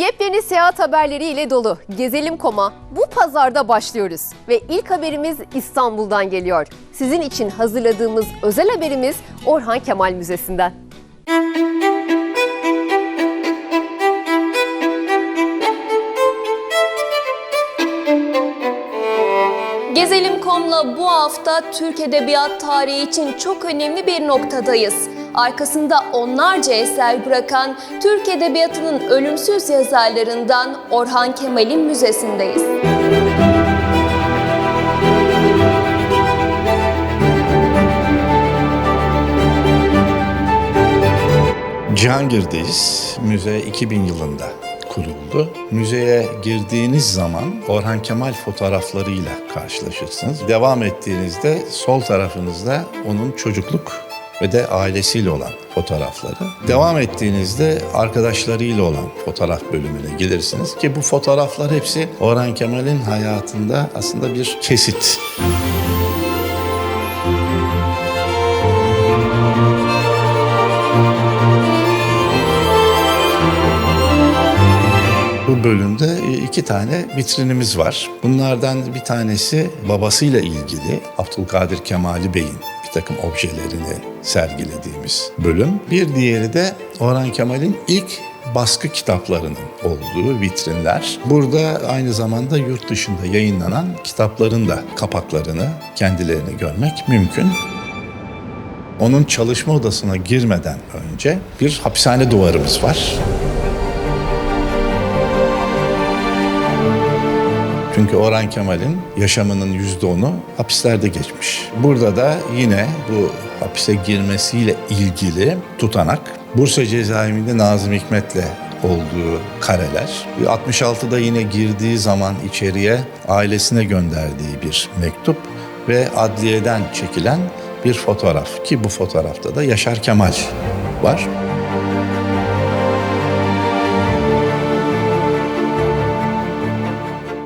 Yepyeni seyahat haberleriyle dolu Gezelim Koma bu pazarda başlıyoruz. Ve ilk haberimiz İstanbul'dan geliyor. Sizin için hazırladığımız özel haberimiz Orhan Kemal Müzesi'nden. Gezelim.com'la bu hafta Türk Edebiyat tarihi için çok önemli bir noktadayız. Arkasında onlarca eser bırakan Türk Edebiyatı'nın ölümsüz yazarlarından Orhan Kemal'in müzesindeyiz. Cihangir'deyiz. Müze 2000 yılında kuruldu. Müzeye girdiğiniz zaman Orhan Kemal fotoğraflarıyla karşılaşırsınız. Devam ettiğinizde sol tarafınızda onun çocukluk ve de ailesiyle olan fotoğrafları. Devam ettiğinizde arkadaşlarıyla olan fotoğraf bölümüne gelirsiniz ki bu fotoğraflar hepsi Orhan Kemal'in hayatında aslında bir kesit. Bu bölümde iki tane vitrinimiz var. Bunlardan bir tanesi babasıyla ilgili Abdülkadir Kemali Bey'in bir takım objelerini sergilediğimiz bölüm. Bir diğeri de Orhan Kemal'in ilk baskı kitaplarının olduğu vitrinler. Burada aynı zamanda yurt dışında yayınlanan kitapların da kapaklarını, kendilerini görmek mümkün. Onun çalışma odasına girmeden önce bir hapishane duvarımız var. Çünkü Orhan Kemal'in yaşamının yüzde onu hapislerde geçmiş. Burada da yine bu hapise girmesiyle ilgili tutanak Bursa cezaevinde Nazım Hikmet'le olduğu kareler. 66'da yine girdiği zaman içeriye ailesine gönderdiği bir mektup ve adliyeden çekilen bir fotoğraf ki bu fotoğrafta da Yaşar Kemal var.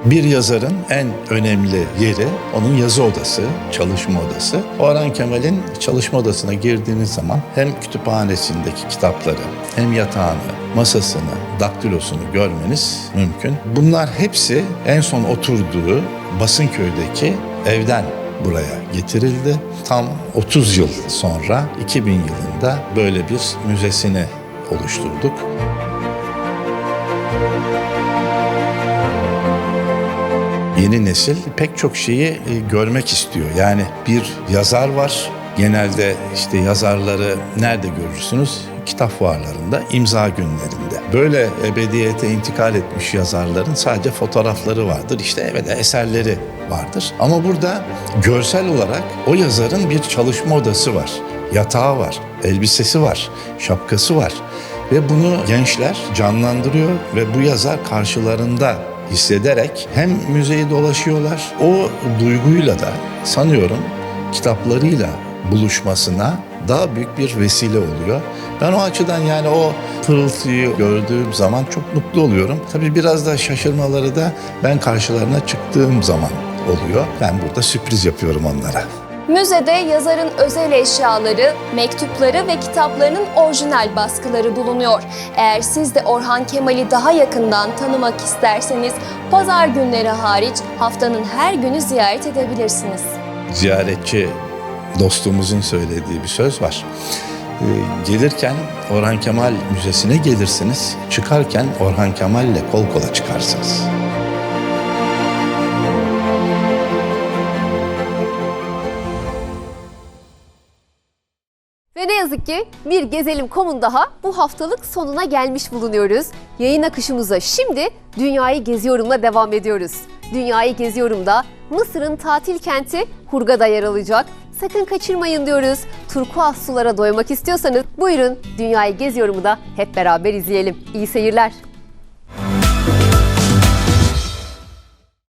Bir yazarın en önemli yeri onun yazı odası, çalışma odası. Orhan Kemal'in çalışma odasına girdiğiniz zaman hem kütüphanesindeki kitapları, hem yatağını, masasını, daktilosunu görmeniz mümkün. Bunlar hepsi en son oturduğu Basınköy'deki evden buraya getirildi. Tam 30 yıl sonra 2000 yılında böyle bir müzesini oluşturduk. Yeni nesil pek çok şeyi e, görmek istiyor. Yani bir yazar var. Genelde işte yazarları nerede görürsünüz? Kitap fuarlarında, imza günlerinde. Böyle ebediyete intikal etmiş yazarların sadece fotoğrafları vardır. İşte evet eserleri vardır. Ama burada görsel olarak o yazarın bir çalışma odası var. Yatağı var, elbisesi var, şapkası var. Ve bunu gençler canlandırıyor ve bu yazar karşılarında hissederek hem müzeyi dolaşıyorlar. O duyguyla da sanıyorum kitaplarıyla buluşmasına daha büyük bir vesile oluyor. Ben o açıdan yani o pırıltıyı gördüğüm zaman çok mutlu oluyorum. Tabii biraz da şaşırmaları da ben karşılarına çıktığım zaman oluyor. Ben burada sürpriz yapıyorum onlara. Müzede yazarın özel eşyaları, mektupları ve kitaplarının orijinal baskıları bulunuyor. Eğer siz de Orhan Kemal'i daha yakından tanımak isterseniz pazar günleri hariç haftanın her günü ziyaret edebilirsiniz. Ziyaretçi dostumuzun söylediği bir söz var. Ee, gelirken Orhan Kemal Müzesi'ne gelirsiniz, çıkarken Orhan Kemal'le kol kola çıkarsınız. Ve ne yazık ki bir Gezelim Kom'un daha bu haftalık sonuna gelmiş bulunuyoruz. Yayın akışımıza şimdi Dünyayı Geziyorum'la devam ediyoruz. Dünyayı Geziyorum'da Mısır'ın tatil kenti Hurgada yer alacak. Sakın kaçırmayın diyoruz. Turkuaz sulara doymak istiyorsanız buyurun Dünyayı Geziyorum'u da hep beraber izleyelim. İyi seyirler.